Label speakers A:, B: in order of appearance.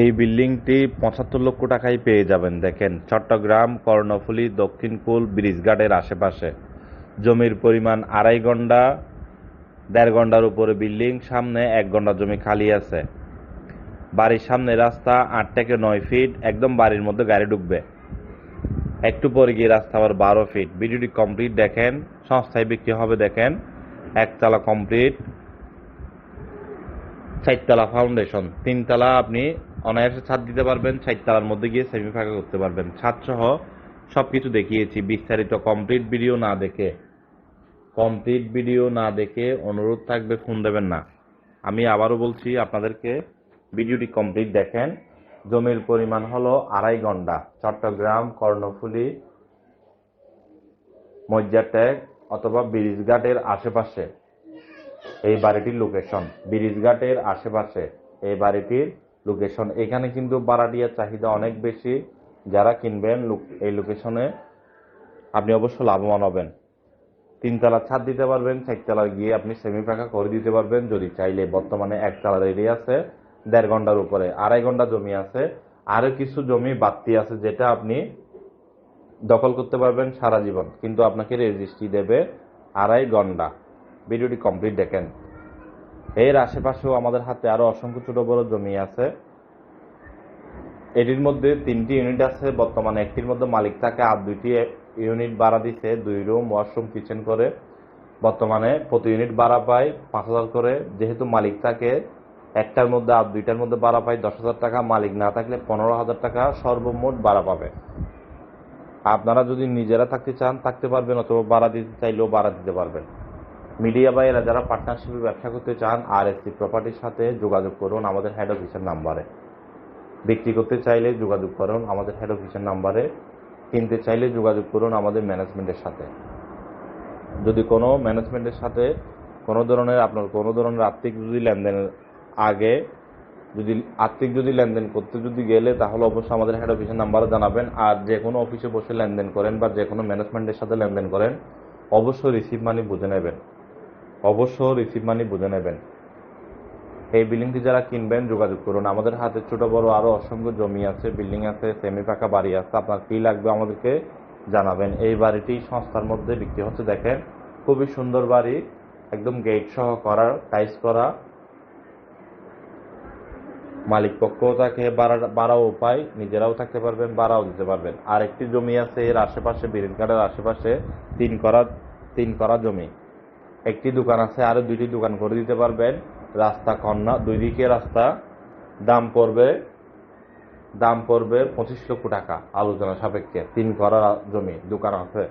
A: এই বিল্ডিংটি পঁচাত্তর লক্ষ টাকায় পেয়ে যাবেন, দেখেন। চট্টগ্রাম, কর্ণফুলী দক্ষিণকুল ব্রিজঘাটের আশেপাশে। জমির পরিমাণ আড়াই ঘণ্টা, দেড় ঘণ্টার উপরে বিল্ডিং, সামনে এক ঘণ্টা জমি খালি আছে। বাড়ির সামনে রাস্তা আট থেকে নয় ফিট, একদম বাড়ির মধ্যে গাড়ি ঢুকবে। একটু পরে গিয়ে রাস্তা আবার বারো ফিট। ভিডিওটি কমপ্লিট দেখেন, সংস্থায় বিক্রি হবে, দেখেন। একতলা কমপ্লিট, চারতলা ফাউন্ডেশন। তিনতলা আপনি অনায়াসে ছাদ দিতে পারবেন চারতলার মধ্যে গিয়ে সেমি ফাঁকা করতে পারবেন। ছাদ সহ সব কিছু দেখিয়েছি, বিস্তারিত কমপ্লিট ভিডিও না দেখে। কমপ্লিট ভিডিও না দেখে অনুরোধ থাকবে ফোন দেবেন না। আমি আবারও বলছি, আপনাদেরকে ভিডিওটি কমপ্লিট দেখেন। জমির পরিমাণ হলো আড়াই ঘণ্টা। চট্টগ্রাম, কর্ণফুলী মজ্জাটেক অথবা ব্রিজঘাটের আশেপাশে। এই বাড়িটির লোকেশন ব্রিজঘাটের আশেপাশে। এই বাড়িটির লোকেশন এখানে কিন্তু বারাডিয়ার চাহিদা অনেক বেশি। যারা কিনবেন এই লোকেশনে আপনি অবশ্য লাভবান হবেন। তিনতলা ছাদ দিতে পারবেন চারতলা গিয়ে আপনি সেমি ফাঁকা করে দিতে পারবেন। যদি চাইলে বর্তমানে একতলার এরিয়া আছে, দেড় ঘণ্টার উপরে। আড়াই ঘণ্টা জমি আছে। আরও কিছু জমি বাড়তি আছে যেটা আপনি দখল করতে পারবেন সারা জীবন। কিন্তু আপনাকে রেজিস্ট্রি দেবে আড়াই ঘণ্টা। ভিডিওটি কমপ্লিট দেখেন। এর আশেপাশেও আমাদের হাতে আরও অসংখ্য ছোট বড় জমি আছে। এটির মধ্যে তিনটি ইউনিট আছে। বর্তমানে একটির মধ্যে মালিক থাকে, আর দুইটি ইউনিট ভাড়া দিছে। দুই রুম, ওয়াশরুম, কিচেন করে। বর্তমানে প্রতি ইউনিট ভাড়া পায় পাঁচ হাজার করে। যেহেতু মালিক থাকে, একটার মধ্যে আর দুইটার মধ্যে ভাড়া পায় দশ হাজার টাকা। মালিক না থাকলে পনেরো হাজার টাকা সর্বমোট ভাড়া পাবে। আপনারা যদি নিজেরা থাকতে চান, থাকতে পারবেন, অথবা ভাড়া দিতে চাইলেও ভাড়া দিতে পারবেন। মিডিয়া বাইরা যারা পার্টনারশিপে ব্যবসা করতে চান আর এস প্রপার্টির সাথে যোগাযোগ করুন আমাদের হেড অফিসের নাম্বারে বিক্রি করতে চাইলে যোগাযোগ করুন আমাদের হেড অফিসের নাম্বারে কিনতে চাইলে যোগাযোগ করুন আমাদের ম্যানেজমেন্টের সাথে। যদি কোনো ম্যানেজমেন্টের সাথে কোনো ধরনের আপনার কোনো ধরনের আর্থিক যদি লেনদেনের আগে, যদি আর্থিক যদি লেনদেন করতে যদি গেলে, তাহলে অবশ্যই আমাদের হেড অফিসের নাম্বারে জানাবেন। আর যে কোনো অফিসে বসে লেনদেন করেন বা যে কোনো ম্যানেজমেন্টের সাথে লেনদেন করেন, অবশ্যই রিসিভ মানি বুঝে নেবেন। অবশ্য রিসিভ মানি বুঝে নেবেন। এই বিল্ডিংটি যারা কিনবেন, যোগাযোগ করুন। আমাদের হাতে ছোট, বড় আরও অসংখ্য জমি আছে বিল্ডিং আছে সেমি পাকা বাড়ি আছে। আপনার কি লাগবে আমাদেরকে জানাবেন। এই বাড়িটি সংস্থার মধ্যে বিক্রি হচ্ছে। দেখেন, খুবই সুন্দর বাড়ি। একদম গেট সহ করা টাইস করা। মালিক পক্ষও বাড়া- বাড়াও উপায়, নিজেরাও থাকতে পারবেন, বাড়াও দিতে পারবেন। আর একটি জমি আছে, এর আশেপাশে বিরিনকাটের আশেপাশে তিন করা তিন করা জমি। একটি দোকান আছে, আরও দুইটি দোকান করে দিতে পারবেন। রাস্তা কন্যা, দুই দিকে রাস্তা। দাম পড়বে দাম পড়বে পঁচিশ লক্ষ টাকা, আলোচনা সাপেক্ষে। তিন করা জমি, দোকান আছে।